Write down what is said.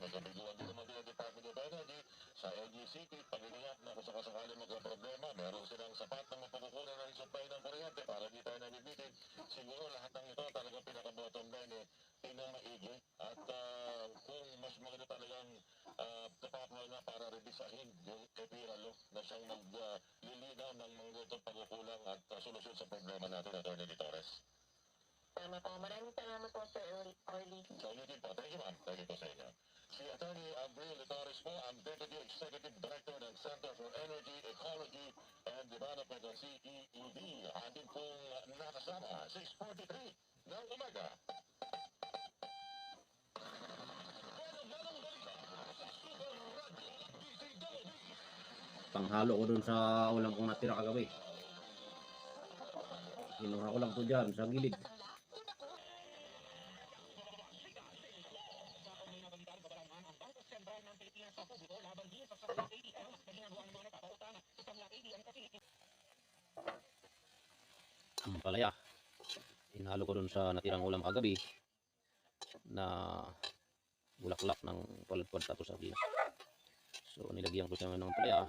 may kabiguan din naman din ang Department of Energy sa LGCT, pag-iniyak na kung sakasakali magka-problema, meron silang sapat na mapagkukunan ng supply ng kuryente para di tayo nabibitin. Siguro lahat ng ito talagang pinaka-bottom line eh, pinamaigi at ah, kung mas maganda talagang uh, kapapal na para revisahin yung EPIRA law na siyang naglilinaw ng mga pagkukulang at ah, solusyon sa problema natin, Atty. Torres. Tama po. Maraming salamat po, Sir Orly. So, ulitin po. Thank you, ma'am. Thank you po Atty. Abril Torres po, ang Deputy Executive Director ng Center for Energy, Ecology, and Development ng CEED. Atin pong nakasama, 643 ng umaga. Panghalo ko dun sa ulam kong natira kagabi. Kinuha ko lang to dyan sa gilid. Ang palaya. Hinalo ko dun sa natirang ulam kagabi na bulaklak ng palagpad tapos sa So nilagyan ko siya ng palaya